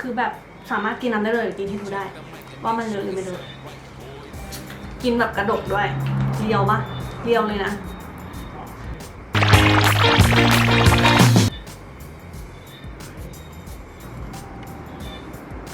คือแบบสามารถกินน้ำได้เลยหรือกินให้ดูได้ ว่ามันเลอะหรือไม่เลอะกินแบบกระดกด้วยเรียวปะเรียวเลยนะ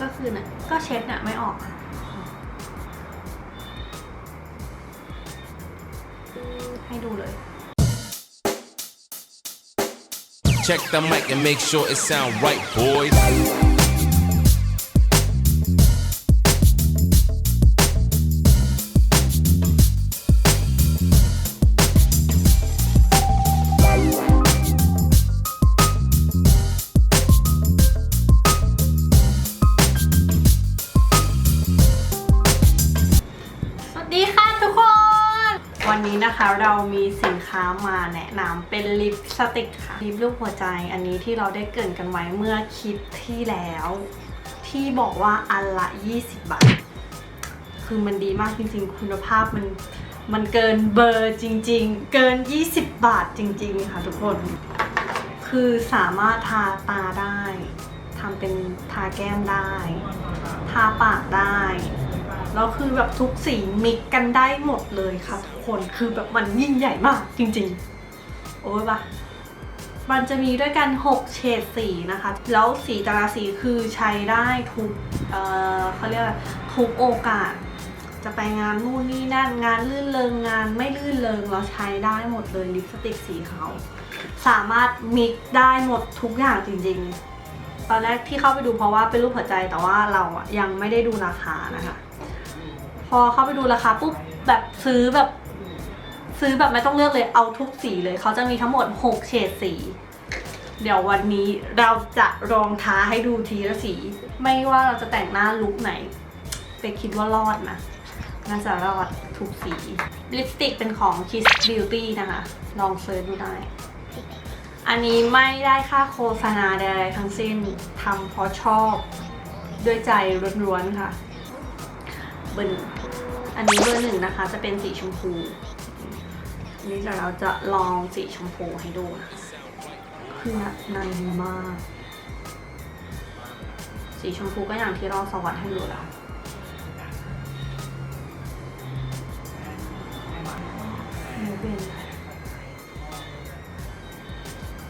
ก็คือนะก็เช็ดน่ะไม่ออกให้ดูเลย Check the mic and make sure it sound right, boys. วันนี้นะคะเรามีสินค้ามาแนะนำเป็นลิปสติกค่ะลิปรูปหัวใจอันนี้ที่เราได้เกินกันไว้เมื่อคลิปที่แล้ว ที่บอกว่าอันละ 20 บาท คือมันดีมากจริงๆ คุณภาพมันมันเกินเบอร์จริงๆ เกิน 20 บาทจริง ๆ ค่ะทุกคน คือสามารถทาตาได้ทำเป็นทาแก้มได้ ทาปากได้ แล้วคือแบบทุกสีมิกกันได้หมดเลยค่ะทุกคนคือแบบมันยิ่งใหญ่มากจริงๆ โอ้ยปะมันจะมีด้วยกัน 6 เฉดสีนะคะ แล้วสีแต่ละสีคือใช้ได้ทุกเอ่อเขาเรียกว่าทุกโอกาส จะไปงานนู่นนี่นั่นงานลื่นเริงงานไม่ลื่นเริงเราใช้ได้หมดเลยลิปสติกสีเขาสามารถมิกได้หมดทุกอย่างจริงๆ ตอนแรกที่เข้าไปดูเพราะว่าเป็นรูปหัวใจแต่ว่าเราอะยังไม่ได้ดูราคานะคะ อเข้าไปดูราคาปุ๊บแบบซื้อแบบ ซื้อแบบไม่ต้องเลือกเลยเอาทุกสีเลยเขาจะมีทั้งหมด 6 เฉดสี เดี๋ยววันนี้เราจะลองท้าให้ดูทีละสี ไม่ว่าเราจะแต่งหน้าลุคไหนไปคิดว่ารอดนะน่าจะรอดทุกสี ลิปสติกเป็นของ Kiss Beauty นะคะ ลองเซิร์ชดูได้ อันนี้ไม่ได้ค่าโฆษณาใดๆทั้งสิ้นทำเพราะชอบ ด้วยใจล้วนๆค่ะ เบอร์หนึ่งอันนี้เบอร์หนึ่งนะคะ จะเป็นสีชมพูอันนี้เดี๋ยวเราจะลองสีชมพูให้ดูนะคือนักในมาก สีชมพูก็อย่างที่เราสวัสดให้ดูแล้ว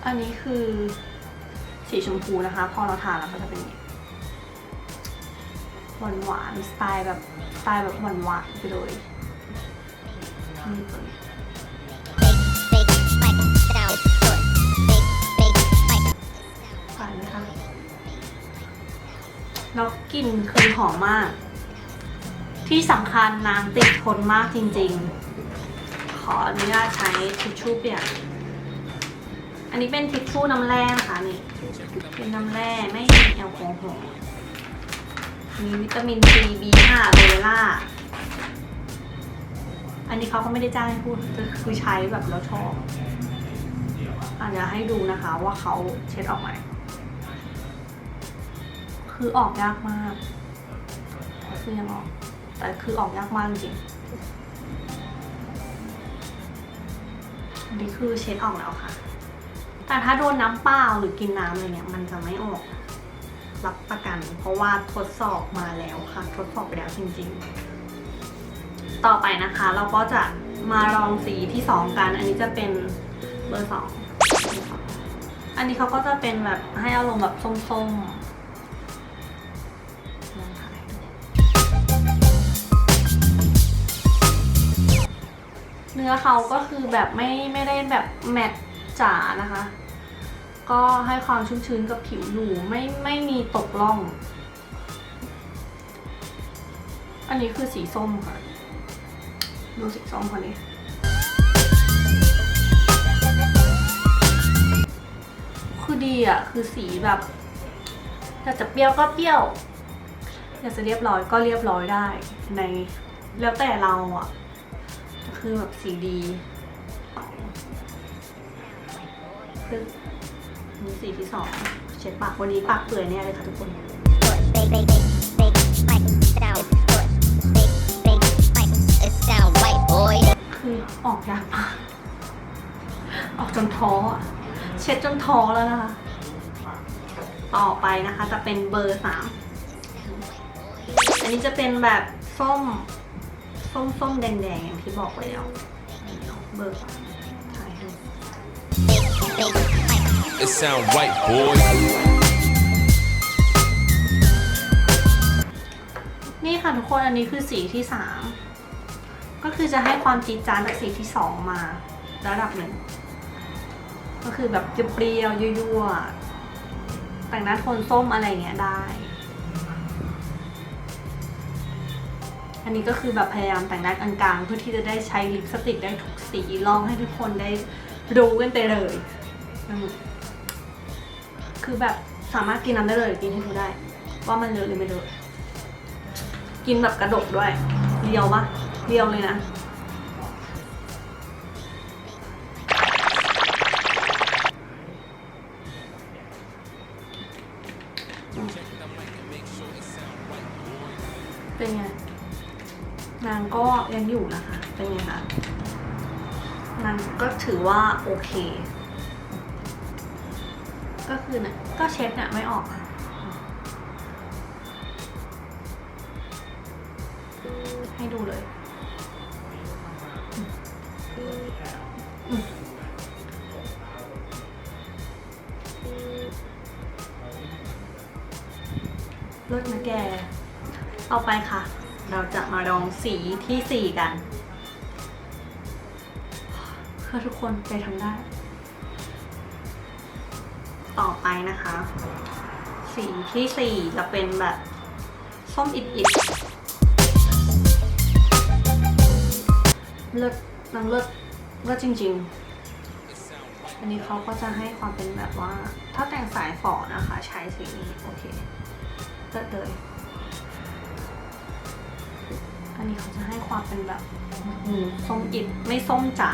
อันนี้คือสีชมพูนะคะ พอเราทาแล้วก็จะเป็นอย่างนี้ หวานหวานๆสไตล์แบบสไตล์แบบหวานหวานๆไปเลยนี่ตัวนี้ big, big, like, down, foot, big, big, like, ผ่านไหมคะแล้วกลิ่นคือหอมมาก ที่สำคัญนางติดทนมากจริงๆ ขออนุญาตใช้ทิชชู่เปียกอันนี้เป็นทิชชู่น้ำแร่นะคะนี่เป็นน้ำแร่ไม่มีแอลกอฮอล์ มีวิตามินซี B5 เบล่า อันนี้เขาก็ไม่ได้จ้างให้พูดคือใช้แบบแล้วชอบอาจจะให้ดูนะคะว่าเขาเช็ดออกไหม คือออกยากมาก คือยังออก แต่คือออกยากมากจริงอันนี้คือเช็ดออกแล้วค่ะ แต่ถ้าโดนน้ำเปล่าหรือกินน้ำอะไรเนี่ยมันจะไม่ออก รับประกัน เพราะว่าทดสอบมาแล้วค่ะ ทดสอบไปแล้วจริงๆ ต่อไปนะคะ เราก็จะมาลองสีที่สองกัน อันนี้จะเป็นเบอร์สองอันนี้เขาก็จะเป็นแบบให้อารมณ์แบบส้มๆเนื้อเขาก็คือแบบไม่ไม่ได้แบบแมตต์จ๋านะคะ ก็ให้ความชุ่มชื้นกับผิวอยู่ไม่ไม่มีตกล่อง อันนี้คือสีส้มค่ะ ดูสีส้มคนนี้คือดีอะ คือสีแบบอยากจะเปรี้ยวก็เปรี้ยว อยากจะเรียบร้อยก็เรียบร้อยได้ในแล้วแต่เราอะ คือแบบสีดีคือ นี่สีที่สองเช็ดปากวันนี้ปากเปื่อยแน่เลยค่ะทุกคนคือออกยากมากออกจนท้อเช็ดจนท้อแล้วนะคะ ต่อไปนะคะจะเป็นเบอร์สามอันนี้จะเป็นแบบส้ม ส้มส้มแดงแดงๆอย่างที่บอกไปแล้วเบอร์สาม sound right, boy. นี่ค่ะทุกคนอันนี้คือสีที่สามก็คือจะให้ความจีดจาดจากสีที่สองมาระดับหนึ่ง ก็คือแบบเปรี้ยวยั่วๆแต่งหน้าโทนส้มอะไรเงี้ยได้ อันนี้ก็คือแบบพยายามแต่งหน้ากลางๆ เพื่อที่จะได้ใช้ลิปสติกได้ทุกสีลองให้ทุกคนได้รู้กันไปเลยอืม คือแบบสามารถกินน้ำได้เลยกินให้ดูได้ ว่ามันเลอะหรือไม่เลอะกินแบบกระดกด้วยเรียวปะเรียวเลยนะเป็นไง นางก็ยังอยู่นะคะ เป็นไงคะนางก็ถือว่าโอเค ก็คือเนี่ยก็เช็ดเนี่ยไม่ออกให้ดูเลยอืมอืมเลิศนะแกต่อไปค่ะ เราจะมาลองสีที่สี่กันเพื่อทุกคนไปทำได้ ไปนะคะ สีที่สี่จะเป็นแบบส้มอิดอิดเลิศนางเลิศเลิศจริง ๆ อันนี้เขาก็จะให้ความเป็นแบบว่า ถ้าแต่งสายฝอนะคะ ใช้สีนี้ โอเคเลิศเลยอันนี้เขาจะให้ความเป็นแบบส้มอิดไม่ส้มจ๋า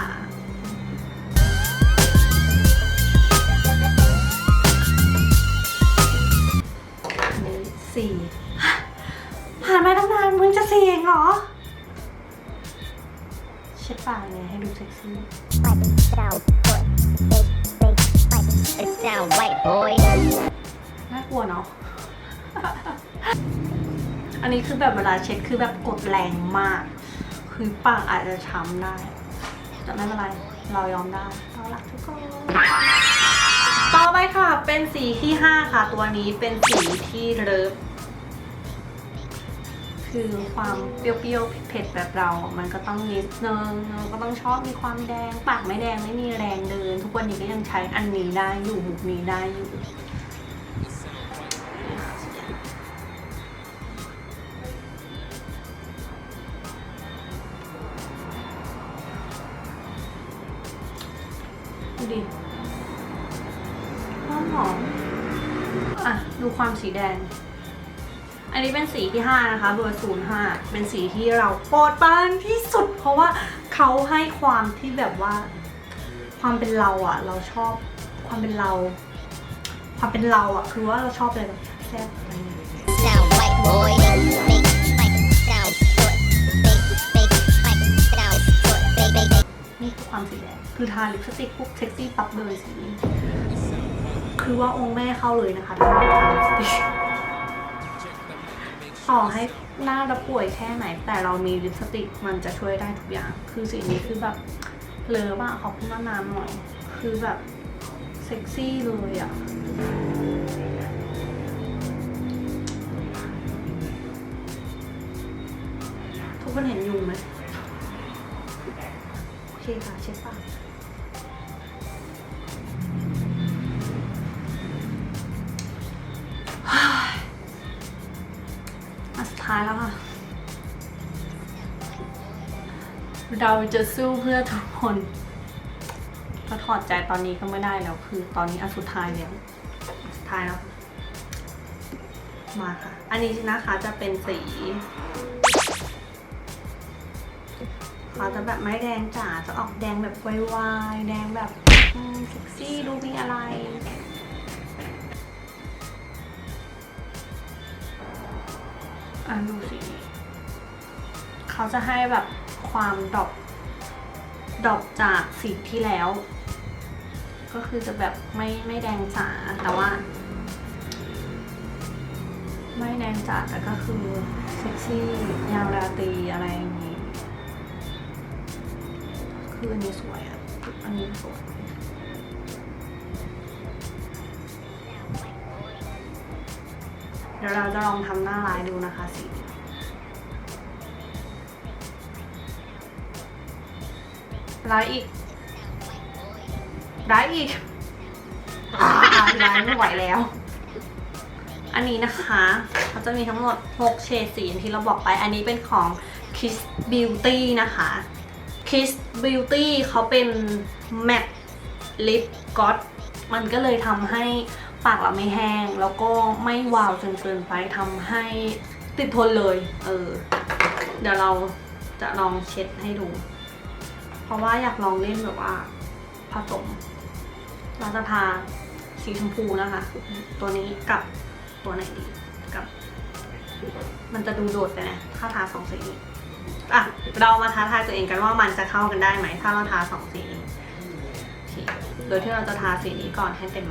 สี่ผ่านมาตั้งนานมึงจะสี่เองเหรอ เช็ดปากเลยให้ดูเซ็กซี่ It sound white, boy. น่ากลัวเนาะ อันนี้คือแบบเวลาเช็ดคือแบบกดแรงมาก คือปากอาจจะช้ำได้ แต่ไม่เป็นไร เรายอมได้เรารักทุกคน ต่อไปค่ะ เป็นสีที่5ค่ะ ตัวนี้เป็นสีที่เลิฟคือความเปรี้ยวๆเผ็ดแบบเรา มันก็ต้องนิดนึงเราก็ต้องชอบมีความแดง ปากไม่แดงไม่มีแรงเดิน ทุกวันนี้ก็ยังใช้อันนี้ได้อยู่มุกนี้ได้อยู่ แดง อันนี้เป็นสีที่ 5 นะคะ เบอร์ 05 เป็นสีที่เราโปรดปรานที่สุด เพราะว่าเขาให้ความที่แบบว่า ความเป็นเราอะเราชอบความเป็นเรา ความเป็นเราอะคือว่าเราชอบอะไรแบบแซ่บอะไรอย่างเงี้ย sound white boy. Big, big, sound good. Big, big, big, sound good. Big, big, big. นี่คือความสีแดง คือทาลิปสติกพวกเซ็กซี่ปั๊บเลยสีนี้ คือว่าองค์แม่เข้าเลยนะคะถ้าทาลิปสติกต่อให้หน้าเราป่วยแค่ไหน แต่เรามีลิปสติกมันจะช่วยได้ทุกอย่าง คือสีนี้คือแบบเลอบ้าขอบคุณน้ำๆหน่อย คือแบบเซ็กซี่เลยอะทุกคนเห็นยุงไหมโอเคค่ะเช็ดปาก ท้ายแล้วค่ะ เราจะสู้เพื่อทุกคนก็ถอดใจตอนนี้ก็ไม่ได้แล้ว คือตอนนี้อันสุดท้ายแล้วอันสุดท้ายแล้ว มาค่ะ อันนี้นะคะจะเป็นสีเขาจะแบบไม่แดงจ๋าจะออกแดงแบบวายๆแดงแบบเซ็กซี่ดูมีอะไร อะดูสิเขาจะให้แบบความดอปดอปจากสีที่แล้ว ก็คือจะแบบไม่ไม่แดงจ๋าแต่ว่า ไม่แนนจัดแต่ก็คือเซ็กซี่ยาวราตรีอะไรอย่างนี้ คืออันนี้สวยอะ อันนี้สวย เดี๋ยวเราจะลองทำหน้าลายดูนะคะสีนี้ลายอีกลายอีกอาลายไม่ไหวแล้ว อันนี้นะคะเขาจะมีทั้งหมด 6 เฉดสีที่เราบอกไป อันนี้เป็นของ Kiss Beauty นะคะ Kiss Beauty เขาเป็น matte lip gloss มันก็เลยทำให้ ปากเราไม่แห้งแล้วก็ไม่วาวจนเกินไปทำให้ติดทนเลย เออ เดี๋ยวเราจะลองเช็ดให้ดู เพราะว่าอยากลองเล่นแบบว่าผสมเราจะทาสีชมพูนะคะ ตัวนี้กับตัวไหนดีกับ มันจะดูโดดไปนะถ้าทาสองสีนี้อะเรามาท้าทายตัวเองกันว่ามันจะเข้ากันได้ไหม ถ้าเราทาสองสีนี้โอเคโดยที่เราจะทาสีนี้ก่อนให้เต็ม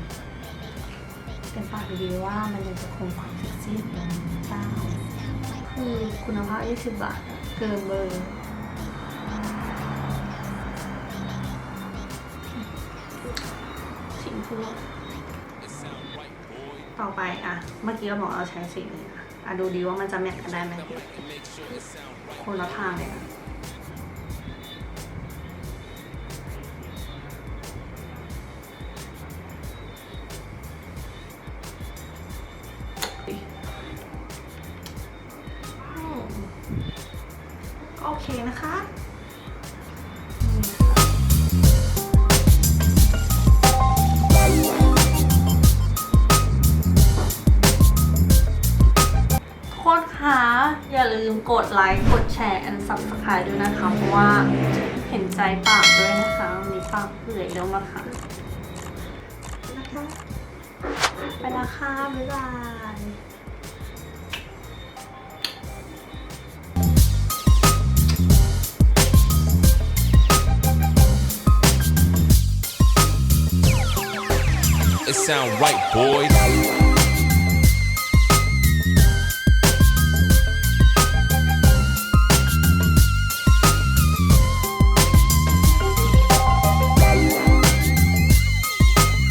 เต็มปากดีว่ามันยังจะคงความเซ็กซี่ของเจ้าคือคุณภาพ 20 บาทเกินเบอร์สีชมพูต่อไปอะ เมื่อกี้เราบอกเราใช้สีนี้อะอะดูดีว่ามันจะแมทกันได้ไหมคนละทางเลยอะ ดไลค์กดแชร์ and subscribe ด้วยนะคะ เพราะว่าเห็นใจปากด้วยนะคะวันนี้ปากเปื่อยแล้วนะคะนะคะไปนะคะบ๊ายบาย It sound right, boys.